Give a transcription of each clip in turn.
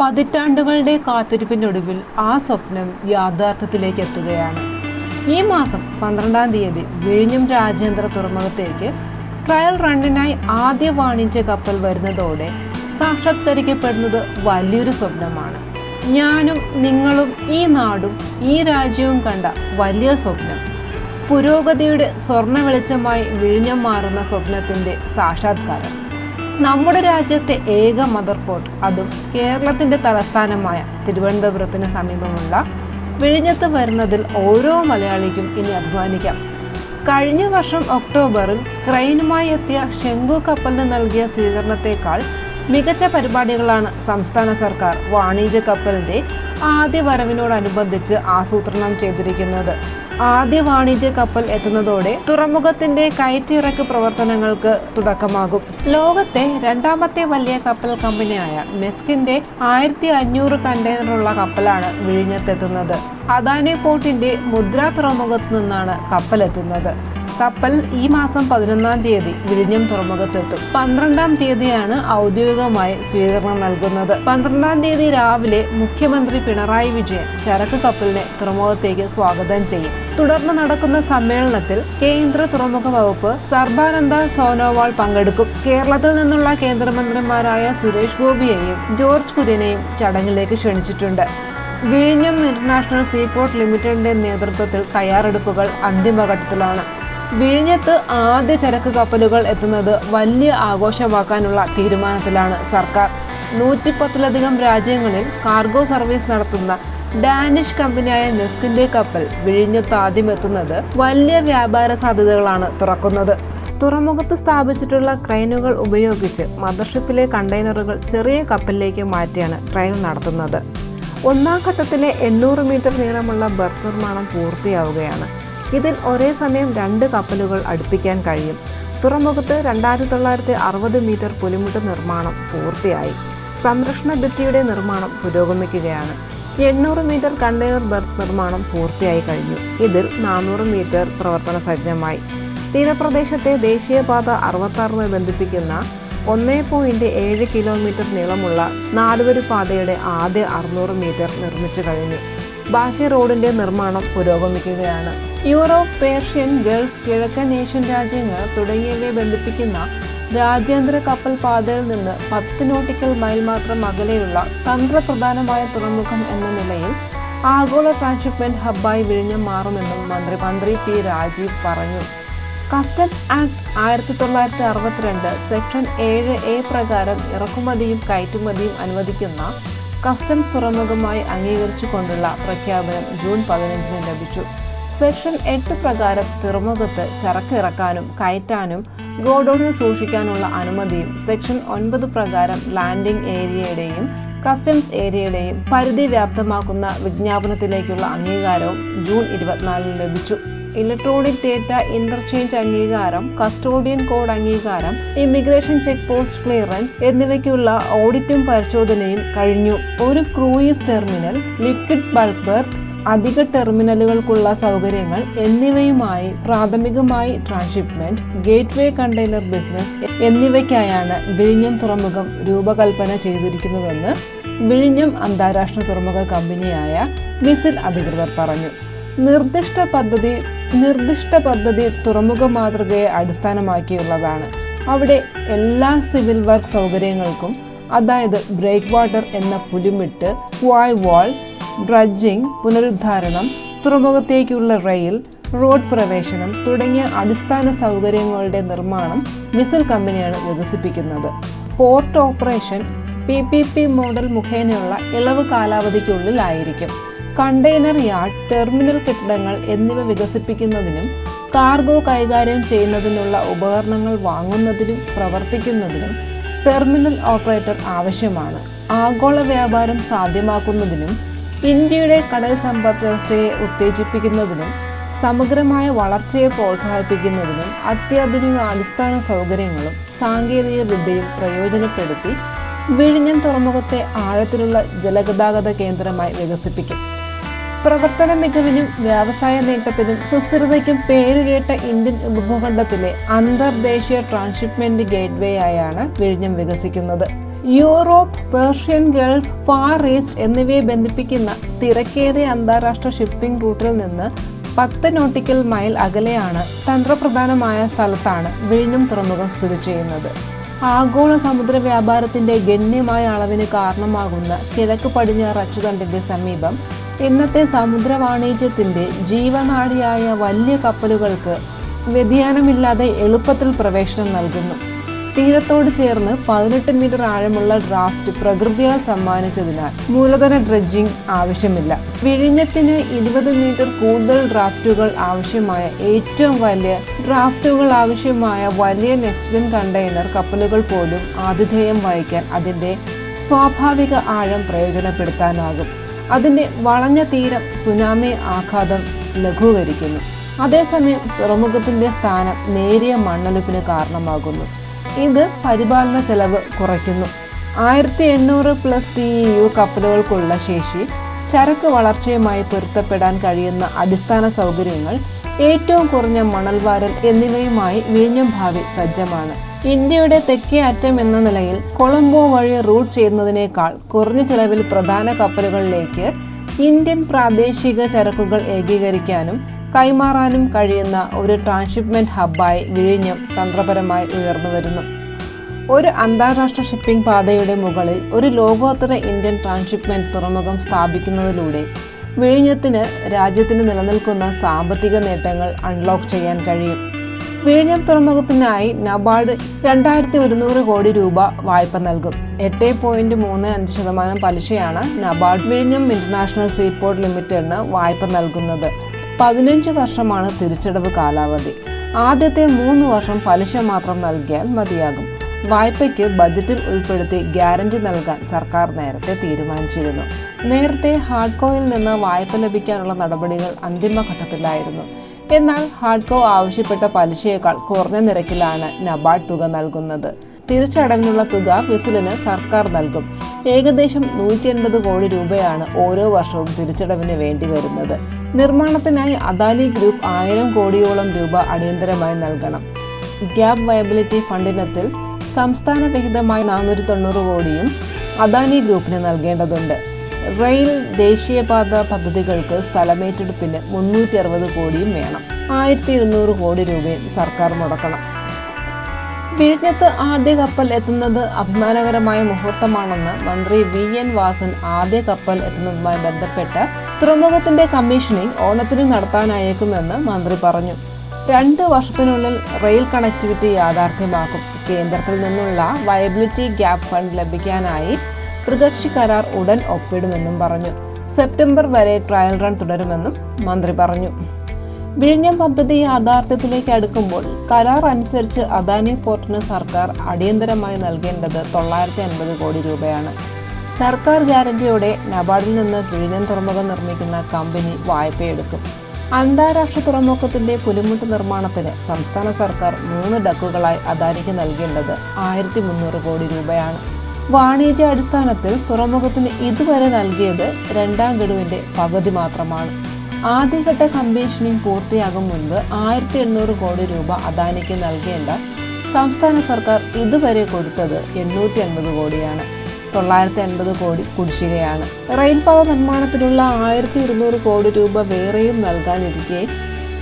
പതിറ്റാണ്ടുകളുടെ കാത്തിരിപ്പിനൊടുവിൽ ആ സ്വപ്നം യാഥാർത്ഥ്യത്തിലേക്ക് എത്തുകയാണ്. ഈ മാസം പന്ത്രണ്ടാം തീയതി വിഴിഞ്ഞം രാജ്യാന്തര തുറമുഖത്തേക്ക് ട്രയൽ റണ്ണിനായി ആദ്യ വാണിജ്യ കപ്പൽ വരുന്നതോടെ സാക്ഷാത്കരിക്കപ്പെടുന്നത് വലിയൊരു സ്വപ്നമാണ്. ഞാനും നിങ്ങളും ഈ നാടും ഈ രാജ്യവും കണ്ട വലിയ സ്വപ്നം. പുരോഗതിയുടെ സ്വർണ വെളിച്ചമായി വിഴിഞ്ഞം മാറുന്ന സ്വപ്നത്തിന്റെ സാക്ഷാത്കാരം. നമ്മുടെ രാജ്യത്തെ ഏക മദർ പോർട്ട് അതും കേരളത്തിന്റെ തലസ്ഥാനമായ തിരുവനന്തപുരത്തിന് സമീപമുള്ള വിഴിഞ്ഞത്ത് വരുന്നതിൽ ഓരോ മലയാളിക്കും ഇനി അഭിമാനിക്കാം കഴിഞ്ഞ വർഷം ഒക്ടോബറിൽ ക്രെയിനുമായി എത്തിയ ശംഖു കപ്പലിന് നൽകിയ സ്വീകരണത്തേക്കാൾ മികച്ച പരിപാടികളാണ് സംസ്ഥാന സർക്കാർ വാണിജ്യ കപ്പലിന്റെ ആദ്യ വരവിനോടനുബന്ധിച്ച് ആസൂത്രണം ചെയ്തിരിക്കുന്നത്. ആദ്യ വാണിജ്യ കപ്പൽ എത്തുന്നതോടെ തുറമുഖത്തിന്റെ കയറ്റിറക്ക് പ്രവർത്തനങ്ങൾക്ക് തുടക്കമാകും. ലോകത്തെ രണ്ടാമത്തെ വലിയ കപ്പൽ കമ്പനിയായ മെസ്കിന്റെ ആയിരത്തി അഞ്ഞൂറ് കണ്ടെയ്നറുള്ള കപ്പലാണ് വിഴിഞ്ഞത്തെത്തുന്നത്. അദാനി പോർട്ടിന്റെ മുദ്ര തുറമുഖത്ത് നിന്നാണ് കപ്പൽ എത്തുന്നത് കപ്പൽ ഈ മാസം പതിനൊന്നാം തീയതി വിഴിഞ്ഞം തുറമുഖത്തെത്തും. പന്ത്രണ്ടാം തീയതിയാണ് ഔദ്യോഗികമായി സ്വീകരണം നൽകുന്നത്. പന്ത്രണ്ടാം തീയതി രാവിലെ മുഖ്യമന്ത്രി പിണറായി വിജയൻ ചരക്ക് കപ്പലിനെ തുറമുഖത്തേക്ക് സ്വാഗതം ചെയ്യും. തുടർന്ന് നടക്കുന്ന സമ്മേളനത്തിൽ കേന്ദ്ര തുറമുഖ വകുപ്പ് സർബാനന്ദ സോനോവാൾ പങ്കെടുക്കും. കേരളത്തിൽ നിന്നുള്ള കേന്ദ്രമന്ത്രിമാരായ സുരേഷ് ഗോപിയെയും ജോർജ് കുര്യനെയും ചടങ്ങിലേക്ക് ക്ഷണിച്ചിട്ടുണ്ട്. വിഴിഞ്ഞം ഇന്റർനാഷണൽ സീപോർട്ട് ലിമിറ്റഡിന്റെ നേതൃത്വത്തിൽ തയ്യാറെടുപ്പുകൾ അന്തിമഘട്ടത്തിലാണ്. വിഴിഞ്ഞത്ത് ആദ്യ ചരക്ക് കപ്പലുകൾ എത്തുന്നത് വലിയ ആഘോഷമാക്കാനുള്ള തീരുമാനത്തിലാണ് സർക്കാർ. നൂറ്റിപ്പത്തിലധികം രാജ്യങ്ങളിൽ കാർഗോ സർവീസ് നടത്തുന്ന ഡാനിഷ് കമ്പനിയായ നെസ്കിന്റെ കപ്പൽ വിഴിഞ്ഞത്ത് ആദ്യം എത്തുന്നത് വലിയ വ്യാപാര സാധ്യതകളാണ് തുറക്കുന്നത്. തുറമുഖത്ത് സ്ഥാപിച്ചിട്ടുള്ള ക്രെയിനുകൾ ഉപയോഗിച്ച് മദർഷിപ്പിലെ കണ്ടെയ്നറുകൾ ചെറിയ കപ്പലിലേക്ക് മാറ്റിയാണ് ട്രെയിൻ നടത്തുന്നത്. ഒന്നാം ഘട്ടത്തിലെ എണ്ണൂറ് മീറ്റർ നീളമുള്ള ബർത്ത് നിർമ്മാണം പൂർത്തിയാവുകയാണ്. ഇതിൽ ഒരേ സമയം രണ്ട് കപ്പലുകൾ അടുപ്പിക്കാൻ കഴിയും. തുറമുഖത്ത് രണ്ടായിരത്തി തൊള്ളായിരത്തി അറുപത് മീറ്റർ പുലിമുട്ട് നിർമ്മാണം പൂർത്തിയായി. സംരക്ഷണ ഭിത്തിയുടെ നിർമ്മാണം പുരോഗമിക്കുകയാണ്. എണ്ണൂറ് മീറ്റർ കണ്ടെയ്നർ ബർത്ത് നിർമ്മാണം പൂർത്തിയായി കഴിഞ്ഞു. ഇതിൽ നാനൂറ് മീറ്റർ പ്രവർത്തന സജ്ജമായി തീരപ്രദേശത്തെ ദേശീയപാത അറുപത്താറുമായി ബന്ധിപ്പിക്കുന്ന ഒന്നേ പോയിന്റ് ഏഴ് കിലോമീറ്റർ നീളമുള്ള നാലുവരി പാതയുടെ ആദ്യ അറുന്നൂറ് മീറ്റർ നിർമ്മിച്ചു കഴിഞ്ഞു. ബാക്കി റോഡിന്റെ നിർമ്മാണം പുരോഗമിക്കുകയാണ്. യൂറോപ്പ് പേർഷ്യൻ ഗൾഫ് കിഴക്കൻ ഏഷ്യൻ രാജ്യങ്ങൾ തുടങ്ങിയവയെ ബന്ധിപ്പിക്കുന്ന രാജ്യാന്തര കപ്പൽ പാതയിൽ നിന്ന് പത്ത് നോട്ടിക്കൽ മൈൽ മാത്രം അകലെയുള്ള തന്ത്രപ്രധാനമായ തുറമുഖം എന്ന നിലയിൽ ആഗോള ട്രാൻസ്ഷിപ്മെന്റ് ഹബ്ബായി വിഴിഞ്ഞം മാറുമെന്നും മന്ത്രി മന്ത്രി പി രാജീവ് പറഞ്ഞു. കസ്റ്റംസ് ആക്ട് ആയിരത്തി തൊള്ളായിരത്തി അറുപത്തിരണ്ട് സെക്ഷൻ ഏഴ് എ പ്രകാരം ഇറക്കുമതിയും കയറ്റുമതിയും അനുവദിക്കുന്ന കസ്റ്റംസ് തുറമുഖമായി അംഗീകരിച്ചുകൊണ്ടുള്ള പ്രഖ്യാപനം ജൂൺ പതിനഞ്ചിന് ലഭിച്ചു. സെക്ഷൻ എട്ട് പ്രകാരം തുറമുഖത്ത് ചരക്ക് ഇറക്കാനും കയറ്റാനും ഗോഡൌണിൽ സൂക്ഷിക്കാനുള്ള അനുമതിയും സെക്ഷൻ ഒൻപത് പ്രകാരം ലാൻഡിംഗ് ഏരിയയുടെയും കസ്റ്റംസ് ഏരിയയുടെയും പരിധി വ്യാപ്തമാക്കുന്ന വിജ്ഞാപനത്തിലേക്കുള്ള അംഗീകാരവും ജൂൺ ഇരുപത്തിനാലിന് ലഭിച്ചു. ഇലക്ട്രോണിക് ഡേറ്റ ഇന്റർചേഞ്ച് അംഗീകാരം കസ്റ്റോഡിയൻ കോഡ് അംഗീകാരം ഇമിഗ്രേഷൻ ചെക്ക് പോസ്റ്റ് ക്ലിയറൻസ് എന്നിവയ്ക്കുള്ള ഓഡിറ്റും പരിശോധനയും കഴിഞ്ഞു. ഒരു cruise terminal liquid bulk berth അധിക ടെർമിനലുകൾക്കുള്ള സൗകര്യങ്ങൾ എന്നിവയുമായി പ്രാഥമികമായി ട്രാൻസ്ഷിപ്മെന്റ് ഗേറ്റ്വേ കണ്ടെയ്നർ ബിസിനസ് എന്നിവയ്ക്കായാണ് വിഴിഞ്ഞം തുറമുഖം രൂപകൽപ്പന ചെയ്തിരിക്കുന്നതെന്ന് വിഴിഞ്ഞം അന്താരാഷ്ട്ര തുറമുഖ കമ്പനിയായ മിസിൽ അധികൃതർ പറഞ്ഞു. നിർദ്ദിഷ്ട പദ്ധതി നിർദ്ദിഷ്ട പദ്ധതി തുറമുഖ മാതൃകയെ അടിസ്ഥാനമാക്കിയുള്ളതാണ്. അവിടെ എല്ലാ സിവിൽ വർക്ക് സൗകര്യങ്ങൾക്കും അതായത് ബ്രേക്ക് വാട്ടർ എന്ന പുലിമിട്ട് വായ് വാൾ ഡ്രഡ്ജിംഗ് പുനരുദ്ധാരണം തുറമുഖത്തേക്കുള്ള റെയിൽ റോഡ് പ്രവേശനം തുടങ്ങിയ അടിസ്ഥാന സൗകര്യങ്ങളുടെ നിർമ്മാണം മിസിൽ കമ്പനിയാണ് വികസിപ്പിക്കുന്നത്. Port operation P P P model മുഖേനയുള്ള ഇളവ് കാലാവധിക്കുള്ളിലായിരിക്കും. കണ്ടെയ്നർ യാർഡ് ടെർമിനൽ കെട്ടിടങ്ങൾ എന്നിവ വികസിപ്പിക്കുന്നതിനും കാർഗോ കൈകാര്യം ചെയ്യുന്നതിനുള്ള ഉപകരണങ്ങൾ വാങ്ങുന്നതിനും പ്രവർത്തിക്കുന്നതിനും ടെർമിനൽ ഓപ്പറേറ്റർ ആവശ്യമാണ്. ആഗോള വ്യാപാരം സാധ്യമാക്കുന്നതിനും ഇന്ത്യയുടെ കടൽ സമ്പദ് വ്യവസ്ഥയെ ഉത്തേജിപ്പിക്കുന്നതിനും സമഗ്രമായ വളർച്ചയെ പ്രോത്സാഹിപ്പിക്കുന്നതിനും അത്യാധുനിക അടിസ്ഥാന സൗകര്യങ്ങളും സാങ്കേതിക വിദ്യയും പ്രയോജനപ്പെടുത്തി വിഴിഞ്ഞം തുറമുഖത്തെ ആഴത്തിലുള്ള ജലഗതാഗത കേന്ദ്രമായി വികസിപ്പിക്കും. പ്രവർത്തന മികവിനും വ്യവസായ നേട്ടത്തിനും സുസ്ഥിരതയ്ക്കും പേരുകേട്ട ഇന്ത്യൻ ഉപഭൂഖണ്ഡത്തിലെ അന്തർദേശീയ ട്രാൻസ്ഷിപ്മെന്റ് ഗേറ്റ്വേ ആയാണ് വിഴിഞ്ഞം വികസിക്കുന്നത്. Europe Persian Gulf far east എന്നിവയെ ബന്ധിപ്പിക്കുന്ന തിരക്കേറിയ അന്താരാഷ്ട്ര ഷിപ്പിംഗ് റൂട്ടിൽ നിന്ന് പത്ത് നോട്ടിക്കൽ മൈൽ അകലെയാണ് തന്ത്രപ്രധാനമായ സ്ഥലത്താണ് വിഴിഞ്ഞം തുറമുഖം സ്ഥിതി ചെയ്യുന്നത്. ആഗോള സമുദ്ര വ്യാപാരത്തിന്റെ ഗണ്യമായ അളവിന് കാരണമാകുന്ന കിഴക്ക് പടിഞ്ഞാറ് അച്ചുതണ്ടിന്റെ സമീപം ഇന്നത്തെ സമുദ്ര വാണിജ്യത്തിന്റെ ജീവനാഡിയായ വലിയ കപ്പലുകൾക്ക് വ്യതിയാനമില്ലാതെ എളുപ്പത്തിൽ പ്രവേശനം നൽകുന്നു. തീരത്തോട് ചേർന്ന് പതിനെട്ട് മീറ്റർ ആഴമുള്ള ഡ്രാഫ്റ്റ് പ്രകൃതിയാൽ സമ്മാനിച്ചതിനാൽ മൂലധന ഡ്രഡ്ജിംഗ് ആവശ്യമില്ല. വിഴിഞ്ഞത്തിന് ഇരുപത് മീറ്റർ കൂടുതൽ ഡ്രാഫ്റ്റുകൾ ആവശ്യമായ ഏറ്റവും വലിയ ഡ്രാഫ്റ്റുകൾ ആവശ്യമായ വലിയ നെക്സ്റ്റ് ജെൻ കണ്ടെയ്നർ കപ്പലുകൾ പോലും ആതിഥേയം വഹിക്കാൻ അതിന്റെ സ്വാഭാവിക ആഴം പ്രയോജനപ്പെടുത്താനാകും. അതിന്റെ വളഞ്ഞ തീരം സുനാമി ആഘാതം ലഘൂകരിക്കുന്നു. അതേസമയം തുറമുഖത്തിന്റെ സ്ഥാനം നേരിയ മണ്ണൊലിപ്പിന് കാരണമാകുന്നു. ഇത് പരിപാലന ചെലവ് കുറയ്ക്കുന്നു. ആയിരത്തി എണ്ണൂറ് പ്ലസ് ടി യു കപ്പലുകൾക്കുള്ള ശേഷി ചരക്ക് വളർച്ചയുമായി പൊരുത്തപ്പെടാൻ കഴിയുന്ന അടിസ്ഥാന സൗകര്യങ്ങൾ ഏറ്റവും കുറഞ്ഞ മണൽവാരൽ എന്നിവയുമായി വിഴിഞ്ഞം ഭാവി സജ്ജമാണ്. ഇന്ത്യയുടെ തെക്കേ അറ്റം എന്ന നിലയിൽ കൊളംബോ വഴി റൂട്ട് ചെയ്യുന്നതിനേക്കാൾ കുറഞ്ഞ ചെലവിൽ പ്രധാന കപ്പലുകളിലേക്ക് ഇന്ത്യൻ പ്രാദേശിക ചരക്കുകൾ ഏകീകരിക്കാനും കൈമാറാനും കഴിയുന്ന ഒരു ട്രാൻസ്ഷിപ്മെന്റ് ഹബ്ബായി വിഴിഞ്ഞം തന്ത്രപരമായി ഉയർന്നു വരുന്നു. ഒരു അന്താരാഷ്ട്ര ഷിപ്പിംഗ് പാതയുടെ മുകളിൽ ഒരു ലോകോത്തര ഇന്ത്യൻ ട്രാൻസ്ഷിപ്മെന്റ് തുറമുഖം സ്ഥാപിക്കുന്നതിലൂടെ വിഴിഞ്ഞത്തിന് രാജ്യത്തിന് നിലനിൽക്കുന്ന സാമ്പത്തിക നേട്ടങ്ങൾ അൺലോക്ക് ചെയ്യാൻ കഴിയും. വിഴിഞ്ഞം തുറമുഖത്തിനായി നബാർഡ് രണ്ടായിരത്തി ഒരുന്നൂറ് കോടി രൂപ വായ്പ നൽകും. എട്ട് പോയിന്റ് മൂന്ന് അഞ്ച് ശതമാനം പലിശയാണ് നബാർഡ് വിഴിഞ്ഞം ഇന്റർനാഷണൽ സീപോർട്ട് ലിമിറ്റഡിന് വായ്പ നൽകുന്നത്. പതിനഞ്ച് വർഷമാണ് തിരിച്ചടവ് കാലാവധി. ആദ്യത്തെ മൂന്ന് വർഷം പലിശ മാത്രം നൽകിയാൽ മതിയാകും. വായ്പയ്ക്ക് ബജറ്റിൽ ഉൾപ്പെടുത്തി ഗ്യാരണ്ടി നൽകാൻ സർക്കാർ നേരത്തെ തീരുമാനിച്ചിരുന്നു. നേരത്തെ ഹാഡ്കോയിൽ നിന്ന് വായ്പ ലഭിക്കാനുള്ള നടപടികൾ അന്തിമഘട്ടത്തിലായിരുന്നു. എന്നാൽ ഹാഡ്കോ ആവശ്യപ്പെട്ട പലിശയേക്കാൾ കുറഞ്ഞ നിരക്കിലാണ് നബാർഡ് തുക നൽകുന്നത്. തിരിച്ചടവിനുള്ള തുക വിസിലിന് സർക്കാർ നൽകും. ഏകദേശം നൂറ്റി അൻപത് കോടി രൂപയാണ് ഓരോ വർഷവും തിരിച്ചടവിന് വേണ്ടി വരുന്നത്. നിർമ്മാണത്തിനായി അദാനി ഗ്രൂപ്പ് ആയിരം കോടിയോളം രൂപ അടിയന്തരമായി നൽകണം. ഗ്യാപ് വയബിലിറ്റി ഫണ്ടിനത്തിൽ സംസ്ഥാന വിഹിതമായി നാനൂറ്റി തൊണ്ണൂറ് കോടിയും അദാനി ഗ്രൂപ്പിന് നൽകേണ്ടതുണ്ട്. റെയിൽ ദേശീയപാത പദ്ധതികൾക്ക് സ്ഥലമേറ്റെടുപ്പിന് മുന്നൂറ്റി അറുപത് കോടിയും വേണം. ആയിരത്തി ഇരുന്നൂറ് കോടി രൂപയും സർക്കാർ മുടക്കണം. വിഴിഞ്ഞത്ത് ആദ്യ കപ്പൽ എത്തുന്നത് അഭിമാനകരമായ മുഹൂർത്തമാണെന്ന് മന്ത്രി വി എൻ വാസൻ ആദ്യ കപ്പൽ എത്തുന്നതുമായി ബന്ധപ്പെട്ട് തുറമുഖത്തിന്റെ കമ്മീഷനിങ് ഓണത്തിന് നടത്താനായേക്കുമെന്ന് മന്ത്രി പറഞ്ഞു. രണ്ട് വർഷത്തിനുള്ളിൽ റെയിൽ കണക്ടിവിറ്റി യാഥാർത്ഥ്യമാക്കും. കേന്ദ്രത്തിൽ നിന്നുള്ള വയബിലിറ്റി ഗ്യാപ് ഫണ്ട് ലഭിക്കാനായി ത്രികക്ഷി കരാർ ഉടൻ ഒപ്പിടുമെന്നും പറഞ്ഞു. സെപ്റ്റംബർ വരെ ട്രയൽ റൺ തുടരുമെന്നും മന്ത്രി പറഞ്ഞു. വിഴിഞ്ഞം പദ്ധതി യാഥാർത്ഥ്യത്തിലേക്ക് അടുക്കുമ്പോൾ കരാർ അനുസരിച്ച് അദാനി പോർട്ടിന് സർക്കാർ അടിയന്തരമായി നൽകേണ്ടത് തൊള്ളായിരത്തി അൻപത് കോടി രൂപയാണ്. സർക്കാർ ഗ്യാരണ്ടിയോടെ നബാർഡിൽ നിന്ന് വിഴിഞ്ഞം തുറമുഖം നിർമ്മിക്കുന്ന കമ്പനി വായ്പയെടുക്കും. അന്താരാഷ്ട്ര തുറമുഖത്തിന്റെ പുലിമുട്ട് നിർമ്മാണത്തിന് സംസ്ഥാന സർക്കാർ മൂന്ന് ഡക്കുകളായി അദാനിക്ക് നൽകേണ്ടത് ആയിരത്തി മുന്നൂറ് കോടി രൂപയാണ്. വാണിജ്യ അടിസ്ഥാനത്തിൽ തുറമുഖത്തിന് ഇതുവരെ നൽകിയത് രണ്ടാം ഗഡുവിന്റെ പകുതി മാത്രമാണ്. ആദ്യഘട്ട കമ്മീഷനിങ് പൂർത്തിയാകും മുൻപ് ആയിരത്തി എണ്ണൂറ് കോടി രൂപ അദാനിക്ക് നൽകേണ്ട സംസ്ഥാന സർക്കാർ ഇതുവരെ കൊടുത്തത് എണ്ണൂറ്റി അൻപത് കോടിയാണ്. തൊള്ളായിരത്തി അൻപത് കോടി കുടിശ്ശികയാണ്. റെയിൽപാത നിർമ്മാണത്തിനുള്ള ആയിരത്തി ഇരുന്നൂറ് കോടി രൂപ വേറെയും നൽകാനിരിക്കെ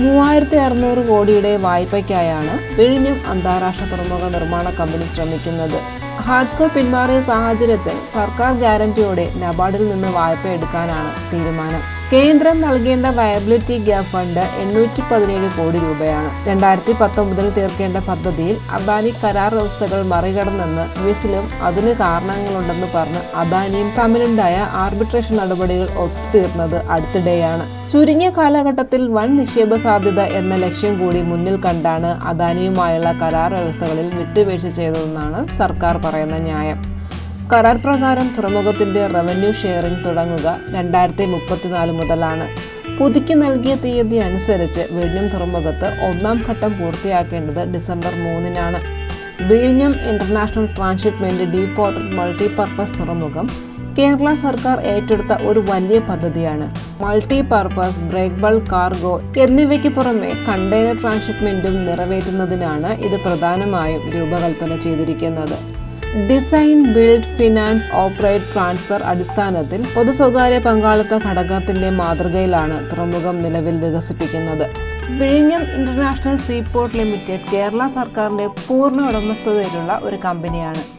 മൂവായിരത്തി അറുന്നൂറ് കോടിയുടെ വായ്പയ്ക്കായാണ് വിഴിഞ്ഞം അന്താരാഷ്ട്ര തുറമുഖ നിർമ്മാണ കമ്പനി ശ്രമിക്കുന്നത്. ഹാഡ്കോ പിന്മാറിയ സാഹചര്യത്തിൽ സർക്കാർ ഗ്യാരണ്ടിയോടെ നബാർഡിൽ നിന്ന് വായ്പ എടുക്കാനാണ് തീരുമാനം. കേന്ദ്രം നൽകേണ്ട വയബിലിറ്റി ഗ്യാപ് ഫണ്ട് എണ്ണൂറ്റി പതിനേഴ് കോടി രൂപയാണ്. രണ്ടായിരത്തി പത്തൊമ്പതിൽ തീർക്കേണ്ട പദ്ധതിയിൽ അദാനി കരാർ വ്യവസ്ഥകൾ മറികടന്നെന്ന് യുഎസിലും അതിന് കാരണങ്ങളുണ്ടെന്ന് പറഞ്ഞ് അദാനിയും തമ്മിലുണ്ടായ ആർബിട്രേഷൻ നടപടികൾ ഒത്തുതീർന്നത് അടുത്തിടെയാണ്. ചുരുങ്ങിയ കാലഘട്ടത്തിൽ വൻ നിക്ഷേപ സാധ്യത എന്ന ലക്ഷ്യം കൂടി മുന്നിൽ കണ്ടാണ് അദാനിയുമായുള്ള കരാർ വ്യവസ്ഥകളിൽ വിട്ടുവീഴ്ച ചെയ്തതെന്നാണ് സർക്കാർ പറയുന്ന ന്യായം. കരാർ പ്രകാരം തുറമുഖത്തിന്റെ റവന്യൂ ഷെയറിംഗ് തുടങ്ങുക രണ്ടായിരത്തി മുപ്പത്തിനാല് മുതലാണ്. പുതുക്കി നൽകിയ തീയതി അനുസരിച്ച് വിഴിഞ്ഞം തുറമുഖത്ത് ഒന്നാം ഘട്ടം പൂർത്തിയാക്കേണ്ടത് ഡിസംബർ മൂന്നിനാണ്. വിഴിഞ്ഞം ഇന്റർനാഷണൽ ട്രാൻസ്ഷിപ്മെന്റ് ഡീപോർട്ടർ മൾട്ടിപർപ്പസ് തുറമുഖം കേരള സർക്കാർ ഏറ്റെടുത്ത ഒരു വലിയ പദ്ധതിയാണ്. Multi purpose break bulk cargo എന്നിവയ്ക്ക് പുറമെ കണ്ടെയ്നർ ട്രാൻസ്ഷിപ്മെന്റും നിറവേറ്റുന്നതിനാണ് ഇത് പ്രധാനമായും രൂപകൽപ്പന ചെയ്തിരിക്കുന്നത്. Design build finance operate transfer അടിസ്ഥാനത്തിൽ പൊതു സ്വകാര്യ പങ്കാളിത്ത ഘടകത്തിന്റെ മാതൃകയിലാണ് തുറമുഖം നിലവിൽ വികസിപ്പിക്കുന്നത്. വിഴിഞ്ഞം ഇന്റർനാഷണൽ സീപോർട്ട് ലിമിറ്റഡ് കേരള സർക്കാരിന്റെ പൂർണ ഉടമസ്ഥതയിലുള്ള ഒരു കമ്പനിയാണ്.